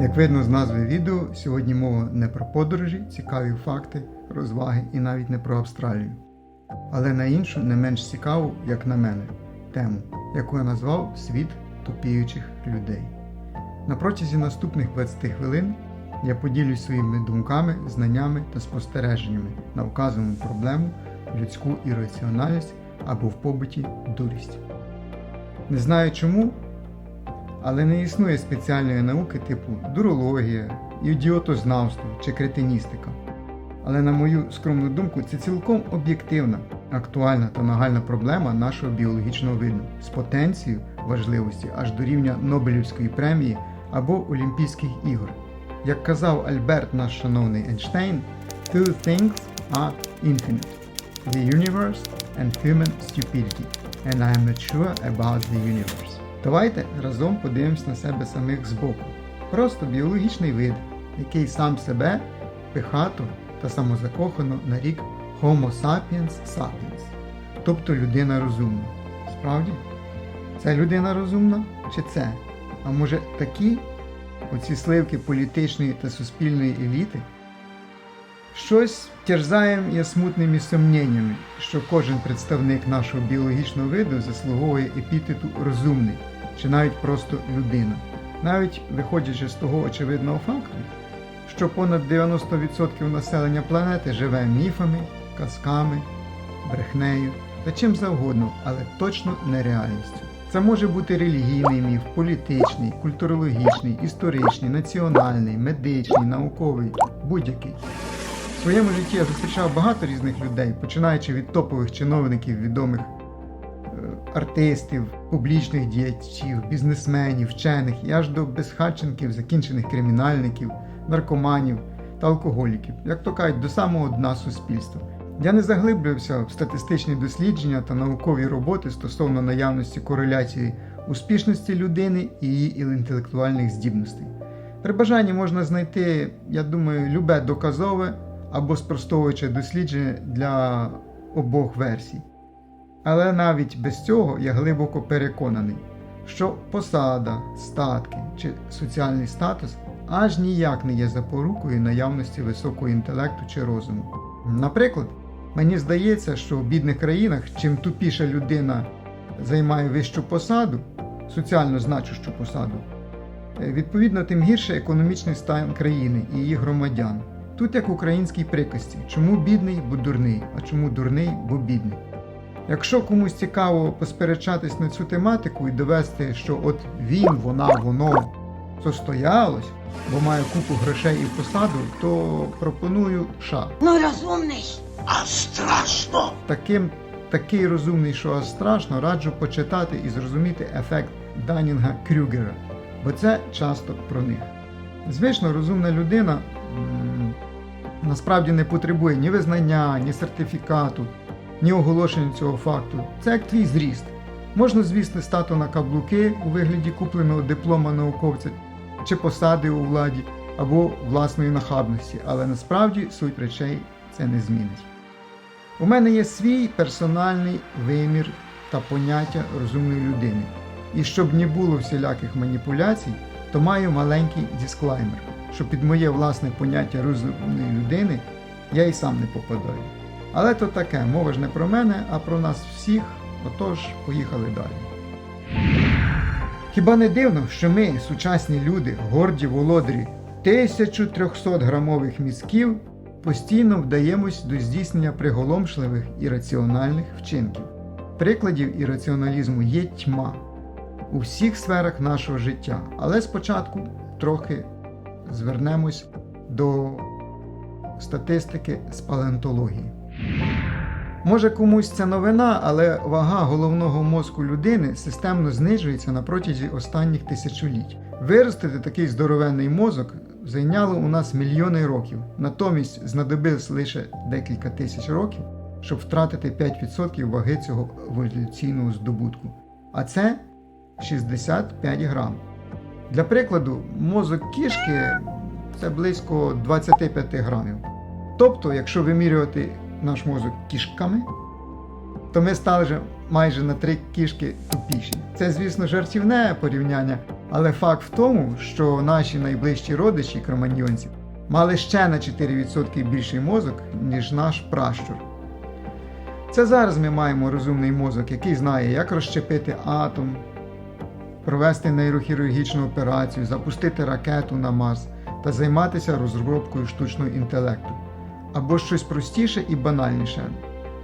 Як видно з назви відео, сьогодні мова не про подорожі, цікаві факти, розваги і навіть не про Австралію. Але на іншу не менш цікаву, як на мене, тему, яку я назвав Світ тупіючих людей. На протязі наступних 20 хвилин я поділюсь своїми думками, знаннями та спостереженнями на вказану проблему, людську ірраціональність або в побуті дурість. Не знаю чому, але не існує спеціальної науки типу дурологія, ідіотознавство чи кретиністика. Але на мою скромну думку, це цілком об'єктивна, актуальна та нагальна проблема нашого біологічного виду з потенцією важливості аж до рівня Нобелівської премії або Олімпійських ігор. Як казав Альберт, наш шановний Ейнштейн, two things are infinite: the universe and human stupidity. And I am not sure about the universe. Давайте разом подивимось на себе самих збоку. Просто біологічний вид, який сам себе пихато та самозакохано нарік Homo sapiens sapiens, тобто людина розумна. Справді? Це людина розумна чи це? А може такі оці сливки політичної та суспільної еліти? Щось терзаєм я смутними сумніннями, що кожен представник нашого біологічного виду заслуговує епітету розумний чи навіть просто людина, навіть виходячи з того очевидного факту, що понад 90% населення планети живе міфами, казками, брехнею та чим завгодно, але точно не реальністю. Це може бути релігійний міф, політичний, культурологічний, історичний, національний, медичний, науковий, будь-який. В своєму житті я зустрічав багато різних людей, починаючи від топових чиновників, відомих е, артистів, публічних діячів, бізнесменів, вчених і аж до безхатченків, закінчених кримінальників, наркоманів та алкоголіків, як то кажуть, до самого дна суспільства. Я не заглиблювався в статистичні дослідження та наукові роботи стосовно наявності кореляції успішності людини і її інтелектуальних здібностей. При бажанні можна знайти, я думаю, любе доказове або спростовуюче дослідження для обох версій. Але навіть без цього я глибоко переконаний, що посада, статки чи соціальний статус аж ніяк не є запорукою наявності високого інтелекту чи розуму. Наприклад, мені здається, що в бідних країнах чим тупіша людина займає вищу посаду, соціально значущу посаду, е, відповідно, тим гірше економічний стан країни і її громадян. Тут як в українській приказці, чому бідний, бо дурний, а чому дурний, бо бідний. Якщо комусь цікаво посперечатись на цю тематику і довести, що от він, вона, воно состоялось, бо має купу грошей і посаду, то пропоную ша. Ну розумний. А страшно! Таким такий розумний, що аж страшно, раджу почитати і зрозуміти ефект Данінга Крюгера, бо це часто про них. Звично, розумна людина м, насправді не потребує ні визнання, ні сертифікату, ні оголошення цього факту. Це як твій зріст. Можна, звісно, стати на каблуки у вигляді купленого диплома науковця чи посади у владі або власної нахабності, але насправді суть речей це не змінить. У мене є свій персональний вимір та поняття розумної людини. І щоб не було всіляких маніпуляцій, то маю маленький дисклаймер, що під моє власне поняття розумної людини я і сам не попадаю. Але то таке, мова ж не про мене, а про нас всіх. Отож, поїхали далі. Хіба не дивно, що ми, сучасні люди, горді володарі 1300 грамових мізків, постійно вдаємось до здійснення приголомшливих і раціональних вчинків. Прикладів ірраціоналізму є тьма у всіх сферах нашого життя, але спочатку трохи звернемось до статистики з палеонтології. Може комусь це новина, але вага головного мозку людини системно знижується на протязі останніх тисячоліть. Виростити такий здоровенний мозок зайняло у нас мільйони років, натомість знадобилось лише декілька тисяч років, щоб втратити 5% ваги цього еволюційного здобутку. А це 65 грам. Для прикладу, мозок кішки це близько 25 грамів. Тобто, якщо вимірювати наш мозок кішками, то ми стали майже на три кішки тупіші. Це, звісно, жартівне порівняння, Але факт в тому, що наші найближчі родичі кроманьйонці мали ще на 4% більший мозок, ніж наш пращур. Це зараз ми маємо розумний мозок, який знає, як розщепити атом, провести нейрохірургічну операцію, запустити ракету на Марс та займатися розробкою штучного інтелекту. Або щось простіше і банальніше,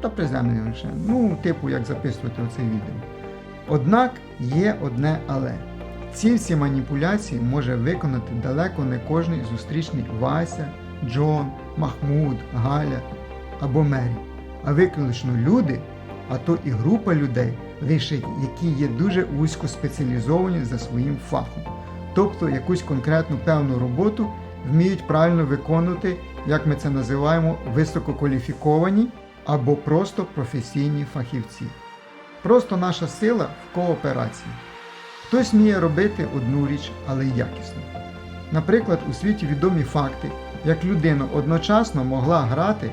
та приземленіше, ну, типу, як записувати оце відео. Однак є одне але. Ці всі маніпуляції може виконати далеко не кожний зустрічний Вася, Джон, Махмуд, Галя або Мері, а виключно люди, а то і група людей, лише які є дуже вузько спеціалізовані за своїм фахом, тобто якусь конкретну певну роботу вміють правильно виконувати, як ми це називаємо, висококваліфіковані або просто професійні фахівці. Просто наша сила в кооперації. Хтось вміє робити одну річ, але якісно. Наприклад, у світі відомі факти, як людина одночасно могла грати,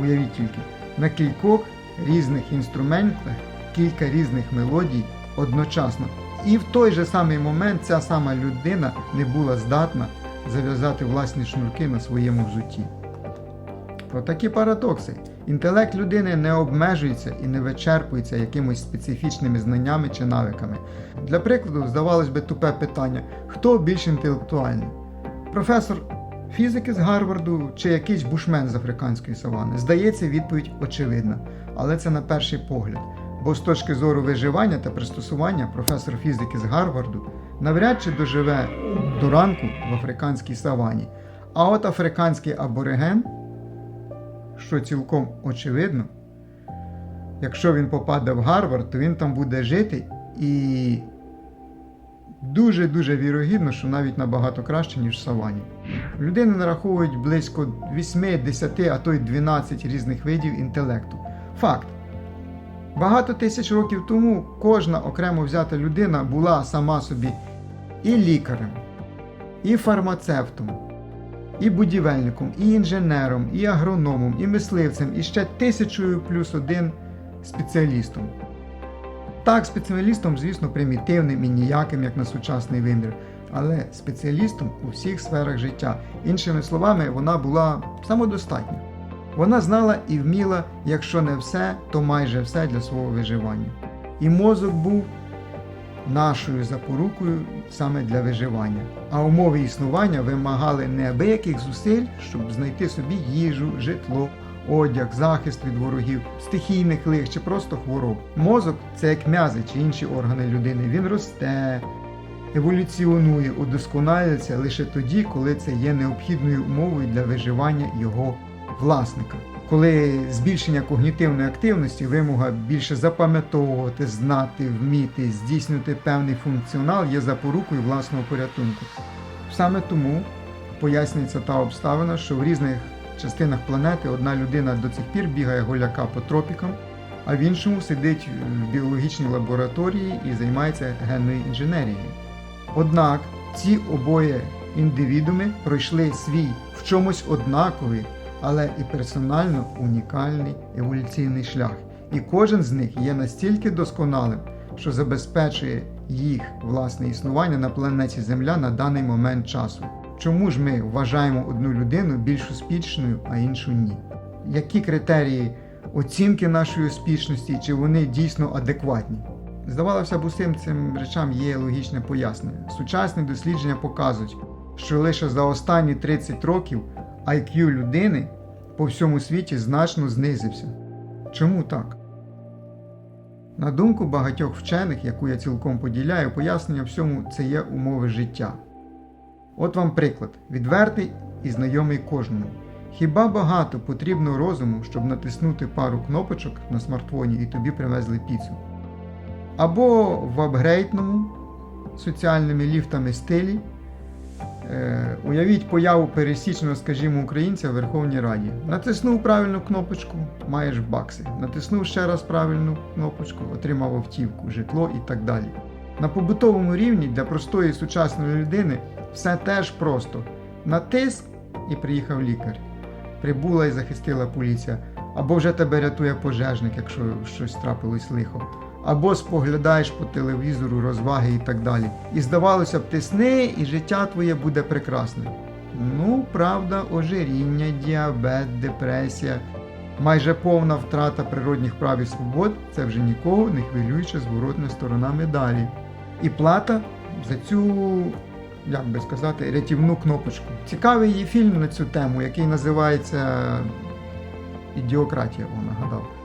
уявіть тільки, на кількох різних інструментах кілька різних мелодій одночасно. І в той же самий момент ця сама людина не була здатна зав'язати власні шнурки на своєму взутті. Отакі парадокси. Інтелект людини не обмежується і не вичерпується якимось специфічними знаннями чи навиками. Для прикладу, здавалось би, тупе питання: хто більш інтелектуальний? Професор фізики з Гарварду чи якийсь бушмен з африканської савани? Здається, відповідь очевидна, але це на перший погляд. Бо з точки зору виживання та пристосування професор фізики з Гарварду навряд чи доживе до ранку в африканській савані. А от африканський абориген що цілком очевидно, якщо він попаде в Гарвард, то він там буде жити і дуже-дуже вірогідно, що навіть набагато краще, ніж в Савані. Людини нараховують близько 8, 10, а то й 12 різних видів інтелекту. Факт. Багато тисяч років тому кожна окремо взята людина була сама собі і лікарем, і фармацевтом, і будівельником, і інженером, і агрономом, і мисливцем, і ще тисячою плюс один спеціалістом. Так, спеціалістом, звісно, примітивним і ніяким, як на сучасний вимір, але спеціалістом у всіх сферах життя. Іншими словами, вона була самодостатня. Вона знала і вміла, якщо не все, то майже все для свого виживання. І мозок був нашою запорукою саме для виживання. А умови існування вимагали неабияких зусиль, щоб знайти собі їжу, житло, одяг, захист від ворогів, стихійних лих чи просто хвороб. Мозок це як м'язи чи інші органи людини. Він росте, еволюціонує, удосконалюється лише тоді, коли це є необхідною умовою для виживання його власника. Коли збільшення когнітивної активності, вимога більше запам'ятовувати, знати, вміти, здійснювати певний функціонал є запорукою власного порятунку. Саме тому пояснюється та обставина, що в різних частинах планети одна людина до цих пір бігає голяка по тропікам, а в іншому сидить в біологічній лабораторії і займається генною інженерією. Однак ці обоє індивідуми пройшли свій в чомусь однаковий, але і персонально унікальний еволюційний шлях. І кожен з них є настільки досконалим, що забезпечує їх власне існування на планеті Земля на даний момент часу. Чому ж ми вважаємо одну людину більш успішною, а іншу ні? Які критерії оцінки нашої успішності, чи вони дійсно адекватні? Здавалося б, усім цим речам є логічне пояснення. Сучасні дослідження показують, що лише за останні 30 років IQ людини по всьому світі значно знизився. Чому так? На думку багатьох вчених, яку я цілком поділяю, пояснення всьому це є умови життя. От вам приклад, відвертий і знайомий кожному. Хіба багато потрібно розуму, щоб натиснути пару кнопочок на смартфоні і тобі привезли піцу? Або в апгрейдному соціальними ліфтами стилі уявіть появу пересічного, скажімо, українця в Верховній Раді. Натиснув правильну кнопочку, маєш бакси. Натиснув ще раз правильну кнопочку, отримав автівку, житло і так далі. На побутовому рівні для простої сучасної людини все теж просто. Натиск і приїхав лікар. Прибула і захистила поліція. Або вже тебе рятує пожежник, якщо щось трапилось лихо. Або споглядаєш по телевізору розваги і так далі. І здавалося б, ти сни, і життя твоє буде прекрасне. Ну, правда, ожиріння, діабет, депресія, майже повна втрата природних прав і свобод це вже нікого не хвилююча зворотна сторона медалі. І плата за цю, як би сказати, рятівну кнопочку. Цікавий є фільм на цю тему, який називається Ідіократія, вона нагадав.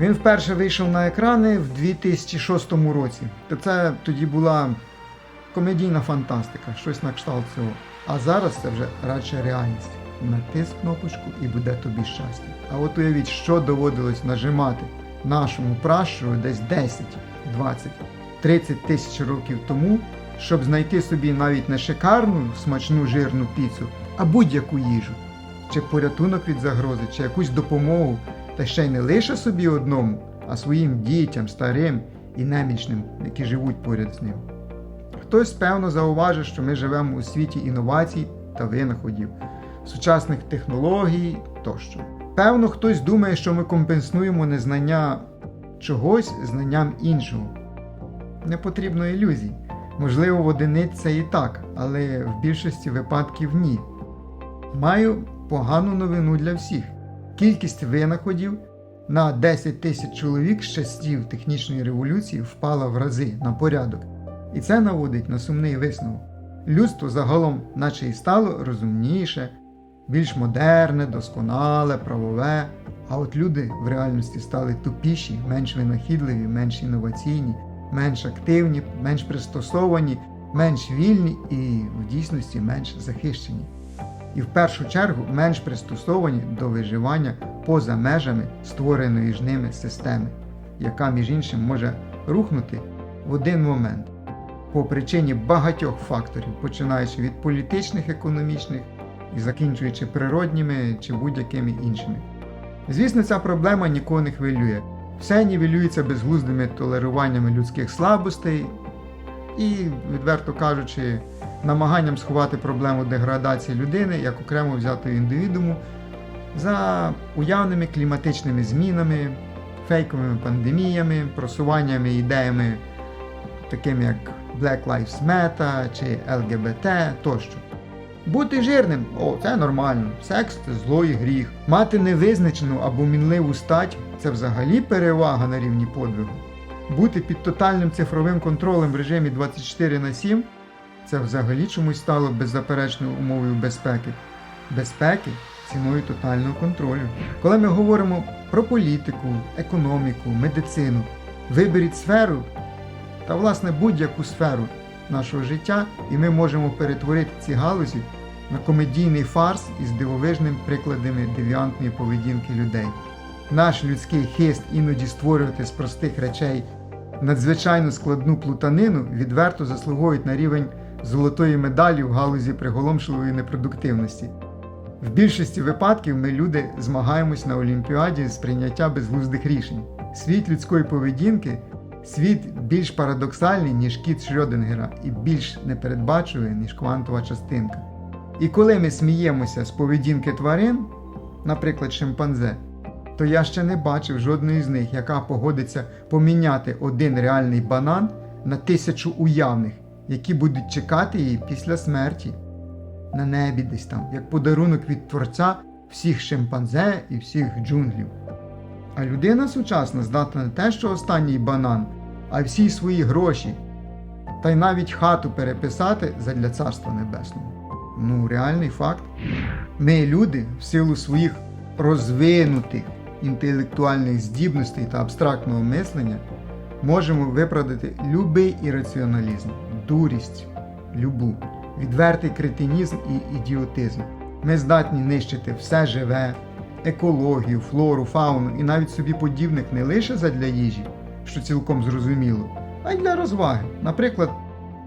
Він вперше вийшов на екрани в 2006 році. Це тоді була комедійна фантастика, щось на кшталт цього. А зараз це вже радше реальність. Натиск кнопочку і буде тобі щастя. А от уявіть, що доводилось нажимати нашому пращуру десь 10, 20, 30 тисяч років тому, щоб знайти собі навіть не шикарну смачну жирну піцу, а будь-яку їжу, чи порятунок від загрози, чи якусь допомогу, та ще й не лише собі одному, а своїм дітям, старим і немічним, які живуть поряд з ним. Хтось певно зауважив, що ми живемо у світі інновацій та винаходів, сучасних технологій тощо. Певно, хтось думає, що ми компенсуємо незнання чогось знанням іншого. Не потрібно ілюзій. Можливо, в одиниць це і так, але в більшості випадків ні. Маю погану новину для всіх. Кількість винаходів на 10 тисяч чоловік з часів технічної революції впала в рази на порядок. І це наводить на сумний висновок. Людство загалом, наче і стало розумніше, більш модерне, досконале, правове. А от люди в реальності стали тупіші, менш винахідливі, менш інноваційні, менш активні, менш пристосовані, менш вільні і в дійсності менш захищені. І в першу чергу менш пристосовані до виживання поза межами створеної ж ними системи, яка, між іншим, може рухнути в один момент по причині багатьох факторів, починаючи від політичних, економічних і закінчуючи природніми чи будь-якими іншими. Звісно, ця проблема нікого не хвилює. Все нівелюється безглуздими толеруваннями людських слабостей і, відверто кажучи, намаганням сховати проблему деградації людини як окремо взятого індивідуму за уявними кліматичними змінами, фейковими пандеміями, просуваннями ідеями, такими як Black Lives Matter чи ЛГБТ тощо. Бути жирним о, це нормально. Секс це зло і гріх. Мати невизначену або мінливу стать це взагалі перевага на рівні подвигу. Бути під тотальним цифровим контролем в режимі 24 на 7 це взагалі чомусь стало беззаперечною умовою безпеки. Безпеки ціною тотального контролю. Коли ми говоримо про політику, економіку, медицину, виберіть сферу та власне будь-яку сферу нашого життя, і ми можемо перетворити ці галузі на комедійний фарс із дивовижними прикладами девіантної поведінки людей. Наш людський хист іноді створювати з простих речей надзвичайно складну плутанину відверто заслуговують на рівень золотої медалі в галузі приголомшливої непродуктивності. В більшості випадків ми люди змагаємось на Олімпіаді з прийняття безглуздих рішень. Світ людської поведінки світ більш парадоксальний, ніж кіт Шрёдингера, і більш непередбачувий, ніж квантова частинка. І коли ми сміємося з поведінки тварин, наприклад, шимпанзе, то я ще не бачив жодної з них, яка погодиться поміняти один реальний банан на тисячу уявних, які будуть чекати її після смерті. На небі десь там, як подарунок від творця всіх шимпанзе і всіх джунглів. А людина сучасна здатна не те, що останній банан, а всі свої гроші, та й навіть хату переписати задля царства небесного. Ну, реальний факт. Ми, люди, в силу своїх розвинутих інтелектуальних здібностей та абстрактного мислення, можемо виправдати любий ірраціоналізм, дурість, любу, відвертий кретинізм і ідіотизм. Ми здатні нищити все живе, екологію, флору, фауну і навіть собі подібних не лише задля їжі, що цілком зрозуміло, а й для розваги. Наприклад,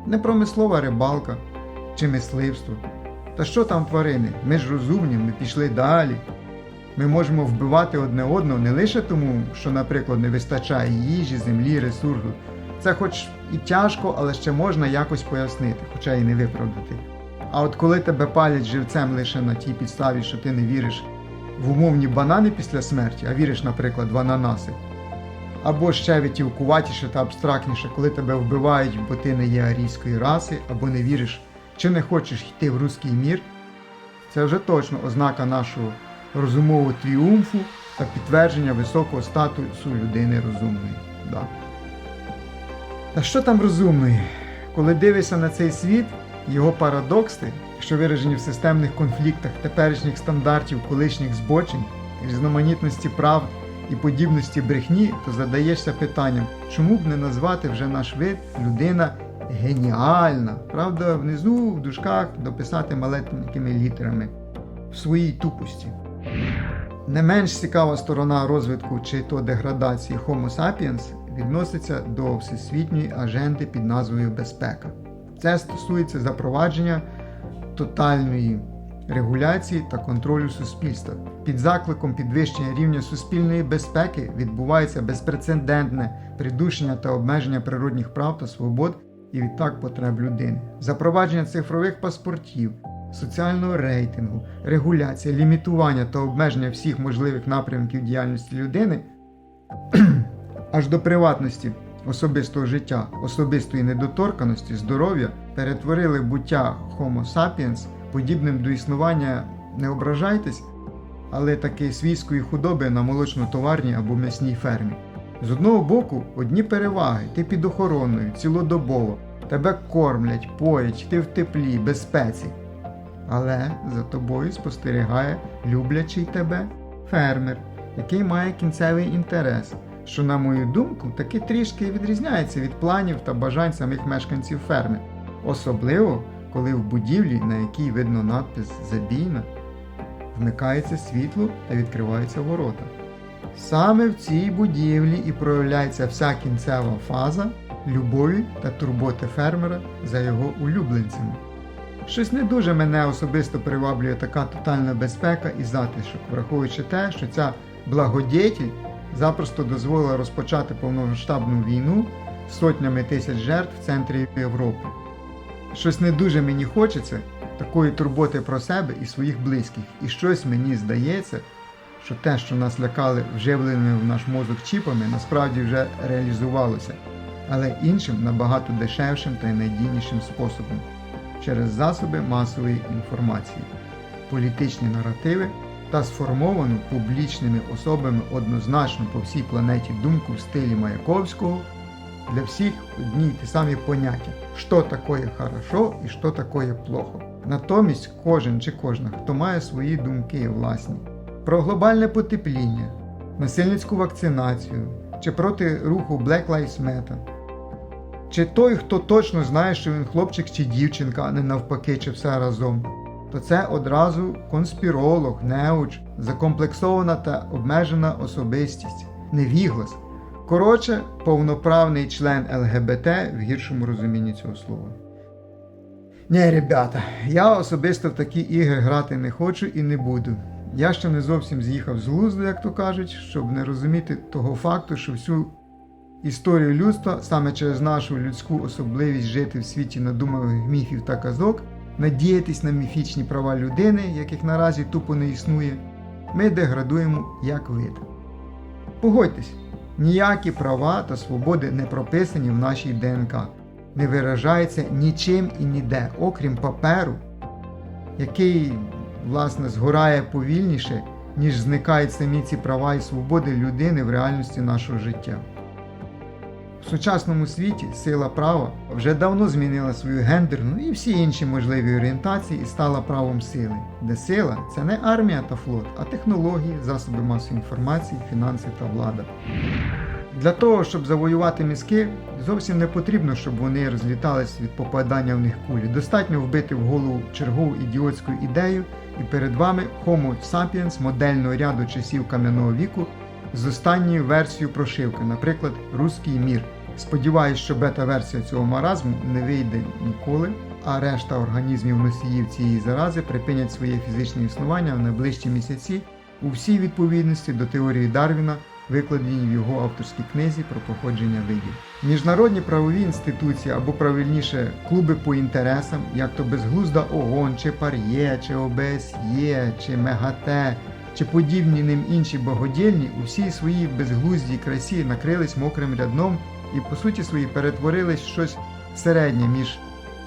непромислова рибалка чи мисливство. Та що там тварини? Ми ж розумні, ми пішли далі. Ми можемо вбивати одне одного не лише тому, що, наприклад, не вистачає їжі, землі, ресурсу. Це хоч і тяжко, але ще можна якось пояснити, хоча і не виправдати. А от коли тебе палять живцем лише на тій підставі, що ти не віриш в умовні банани після смерті, а віриш, наприклад, в ананаси, Або ще витівкуватіше та абстрактніше, коли тебе вбивають, бо ти не є арійської раси, або не віриш, чи не хочеш йти в руський мір. Це вже точно ознака нашого розумового тріумфу та підтвердження високого статусу людини розумної. Да. Та що там розумної? Коли дивишся на цей світ, його парадокси, що виражені в системних конфліктах теперішніх стандартів колишніх збочень, різноманітності правд і подібності брехні, то задаєшся питанням, чому б не назвати вже наш вид людина геніальна? Правда, внизу в дужках дописати маленькими літерами в своїй тупості. Не менш цікава сторона розвитку чи то деградації Homo sapiens відноситься до всесвітньої аженди під назвою безпека. Це стосується запровадження тотальної регуляції та контролю суспільства. Під закликом підвищення рівня суспільної безпеки відбувається безпрецедентне придушення та обмеження природних прав та свобод і відтак потреб людини. Запровадження цифрових паспортів, соціального рейтингу, регуляція, лімітування та обмеження всіх можливих напрямків діяльності людини аж до приватності особистого життя, особистої недоторканості, здоров'я перетворили буття Homo sapiens подібним до існування не ображайтесь, але таки свійської худоби на молочно-товарній або м'ясній фермі. З одного боку, одні переваги, ти під охороною, цілодобово, тебе кормлять, поять, ти в теплі, безпеці. Але за тобою спостерігає люблячий тебе фермер, який має кінцевий інтерес, що, на мою думку, таки трішки відрізняється від планів та бажань самих мешканців ферми, особливо коли в будівлі, на якій видно надпис Забійна, вмикається світло та відкриваються ворота. Саме в цій будівлі і проявляється вся кінцева фаза любові та турботи фермера за його улюбленцями. Щось не дуже мене особисто приваблює така тотальна безпека і затишок, враховуючи те, що ця благодетель запросто дозволила розпочати повномасштабну війну з сотнями тисяч жертв в центрі Європи. Щось не дуже мені хочеться такої турботи про себе і своїх близьких, і щось мені здається, що те, що нас лякали вживленими в наш мозок чіпами, насправді вже реалізувалося, але іншим набагато дешевшим та надійнішим способом через засоби масової інформації, політичні наративи та сформовану публічними особами однозначно по всій планеті думку в стилі Маяковського для всіх одні й ті самі поняття, що такое хорошо і що такое плохо. Натомість кожен чи кожна, хто має свої думки власні. Про глобальне потепління, насильницьку вакцинацію чи проти руху Black Lives Matter, чи той, хто точно знає, що він хлопчик чи дівчинка, а не навпаки, чи все разом, то це одразу конспіролог, неуч, закомплексована та обмежена особистість, невіглас. Коротше, повноправний член ЛГБТ в гіршому розумінні цього слова. Ні, ребята, я особисто в такі ігри грати не хочу і не буду. Я ще не зовсім з'їхав з глузду, як то кажуть, щоб не розуміти того факту, що всю історію людства саме через нашу людську особливість жити в світі надуманих міфів та казок, надіятись на міфічні права людини, яких наразі тупо не існує, ми деградуємо як вид. Погодьтесь, ніякі права та свободи не прописані в нашій ДНК, не виражаються нічим і ніде, окрім паперу, який, власне, згорає повільніше, ніж зникають самі ці права і свободи людини в реальності нашого життя. В сучасному світі сила права вже давно змінила свою гендерну і всі інші можливі орієнтації і стала правом сили, де сила це не армія та флот, а технології, засоби масової інформації, фінанси та влада. Для того, щоб завоювати мізки, зовсім не потрібно, щоб вони розлітались від попадання в них кулі. Достатньо вбити в голову чергову ідіотську ідею, і перед вами Homo sapiens модельного ряду часів кам'яного віку з останньою версією прошивки, наприклад, Руський мір. Сподіваюсь, що бета-версія цього маразму не вийде ніколи, а решта організмів носіїв цієї зарази припинять своє фізичне існування в найближчі місяці у всій відповідності до теорії Дарвіна, викладеній в його авторській книзі про походження видів. Міжнародні правові інституції або правильніше клуби по інтересам, як то безглузда ООН, чи ПАРЄ, чи ОБСЄ, чи МЕГАТЕ, чи подібні ним інші богодільні у всій своїй безглуздій красі накрились мокрим рядном і по суті своїй перетворились в щось середнє між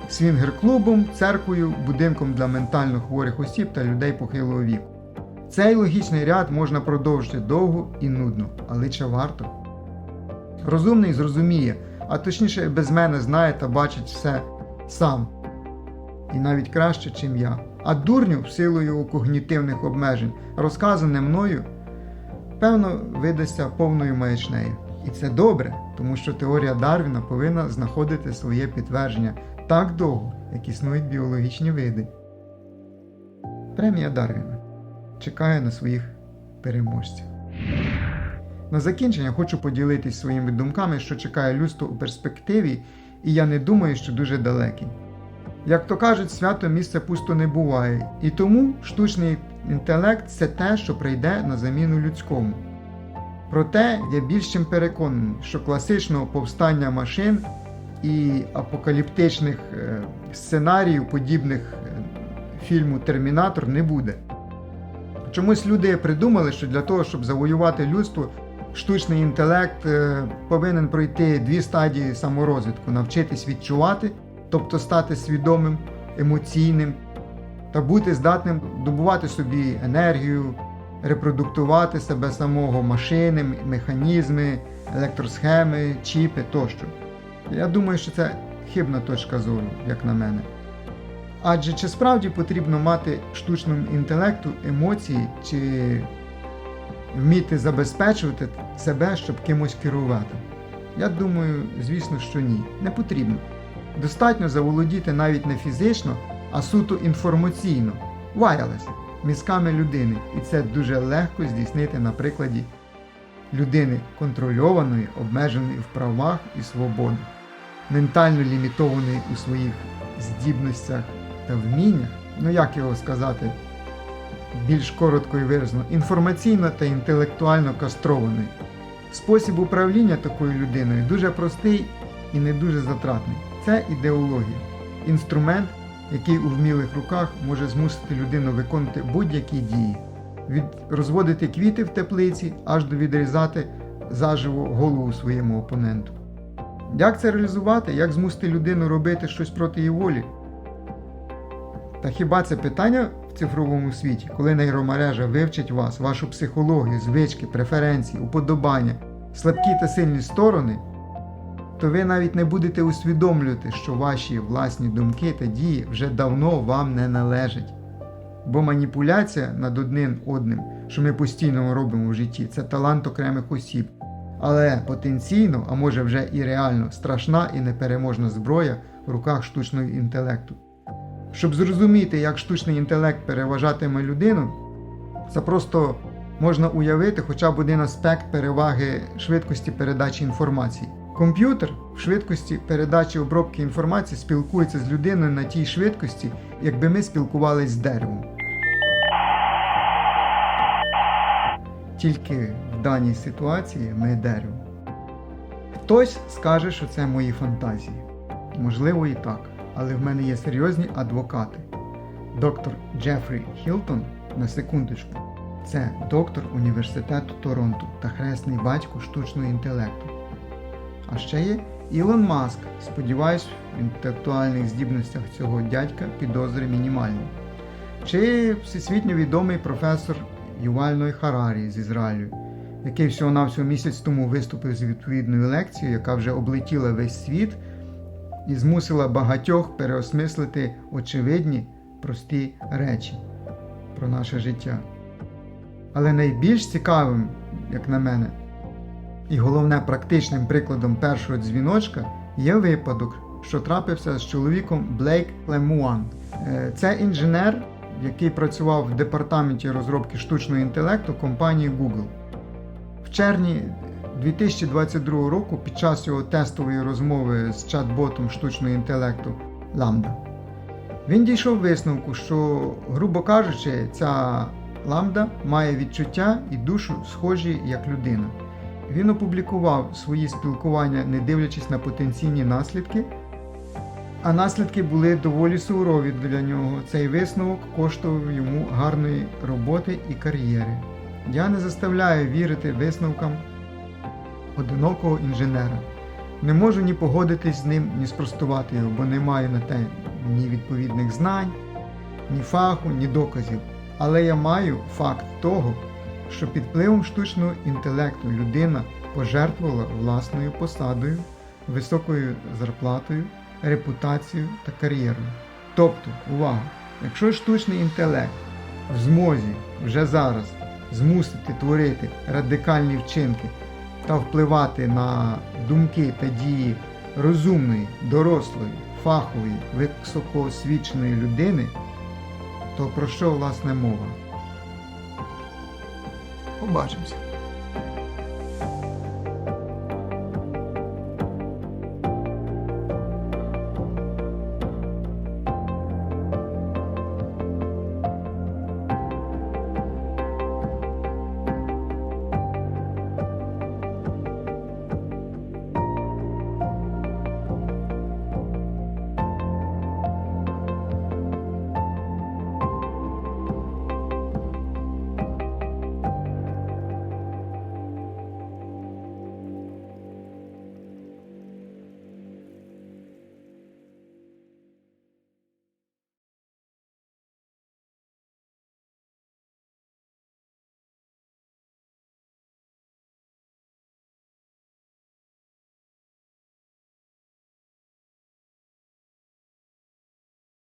свінгер-клубом, церквою, будинком для ментально хворих осіб та людей похилого віку. Цей логічний ряд можна продовжити довго і нудно, але чи варто? Розумний зрозуміє, а точніше без мене знає та бачить все сам. І навіть краще, чим я. А дурню, його когнітивних обмежень, розказане мною, певно, видасться повною маячнею. І це добре, тому що теорія Дарвіна повинна знаходити своє підтвердження так довго, як існують біологічні види. Премія Дарвіна чекає на своїх переможців. На закінчення хочу поділитись своїми думками, що чекає людство у перспективі, і я не думаю, що дуже далекий. Як то кажуть, свято місце пусто не буває, і тому штучний інтелект це те, що прийде на заміну людському. Проте я більш чим переконаний, що класичного повстання машин і апокаліптичних е, сценаріїв, подібних е, фільму Термінатор, не буде. Чомусь люди придумали, що для того, щоб завоювати людство, штучний інтелект е, повинен пройти дві стадії саморозвитку: навчитись відчувати, тобто стати свідомим, емоційним та бути здатним добувати собі енергію, репродуктувати себе самого, машини, механізми, електросхеми, чіпи тощо. Я думаю, що це хибна точка зору, як на мене. Адже чи справді потрібно мати штучному інтелекту емоції, чи вміти забезпечувати себе, щоб кимось керувати? Я думаю, звісно, що ні. Не потрібно. Достатньо заволодіти навіть не фізично, а суто інформаційно, wireless, мізками людини. І це дуже легко здійснити на прикладі людини контрольованої, обмеженої в правах і свободах, ментально лімітованої у своїх здібностях та вміннях, ну як його сказати, більш коротко і виразно, інформаційно та інтелектуально кастрованої. Спосіб управління такою людиною дуже простий і не дуже затратний. Це ідеологія, інструмент, який у вмілих руках може змусити людину виконувати будь-які дії, від розводити квіти в теплиці аж до відрізати заживо голову своєму опоненту. Як це реалізувати? Як змусити людину робити щось проти її волі? Та хіба це питання в цифровому світі, коли нейромережа вивчить вас, вашу психологію, звички, преференції, уподобання, слабкі та сильні сторони, то ви навіть не будете усвідомлювати, що ваші власні думки та дії вже давно вам не належать. Бо маніпуляція над одним одним, що ми постійно робимо в житті, це талант окремих осіб. Але потенційно, а може вже і реально, страшна і непереможна зброя в руках штучного інтелекту. Щоб зрозуміти, як штучний інтелект переважатиме людину, це просто можна уявити хоча б один аспект переваги швидкості передачі інформації. Комп'ютер в швидкості передачі обробки інформації спілкується з людиною на тій швидкості, якби ми спілкувалися з деревом. Тільки в даній ситуації ми дерево. Хтось скаже, що це мої фантазії. Можливо, і так, але в мене є серйозні адвокати. Доктор Джефрі Хілтон, на секундочку, це доктор університету Торонто та хресний батько штучного інтелекту. А ще є Ілон Маск. Сподіваюсь, в інтелектуальних здібностях цього дядька підозри мінімальні. Чи всесвітньо відомий професор Ювальної Харарі з Ізраїлю, який всього-навсього місяць тому виступив з відповідною лекцією, яка вже облетіла весь світ і змусила багатьох переосмислити очевидні прості речі про наше життя. Але найбільш цікавим, як на мене, і головне практичним прикладом першого дзвіночка є випадок, що трапився з чоловіком Блейк Лемуан. Е, Це інженер, який працював в департаменті розробки штучного інтелекту компанії Google. В червні 2022 року під час його тестової розмови з чат-ботом штучного інтелекту Lambda, він дійшов висновку, що, грубо кажучи, ця Lambda має відчуття і душу схожі як людина. Він опублікував свої спілкування, не дивлячись на потенційні наслідки, А наслідки були доволі сурові для нього. Цей висновок коштував йому гарної роботи і кар'єри. Я не заставляю вірити висновкам одинокого інженера. Не можу ні погодитись з ним, ні спростувати його, бо не маю на те ні відповідних знань, ні фаху, ні доказів. Але я маю факт того, що під впливом штучного інтелекту людина пожертвувала власною посадою, високою зарплатою, репутацією та кар'єрою. Тобто, увага! Якщо штучний інтелект в змозі вже зараз змусити творити радикальні вчинки та впливати на думки та дії розумної, дорослої, фахової, високоосвіченої людини, то про що власне мова? Побачимося.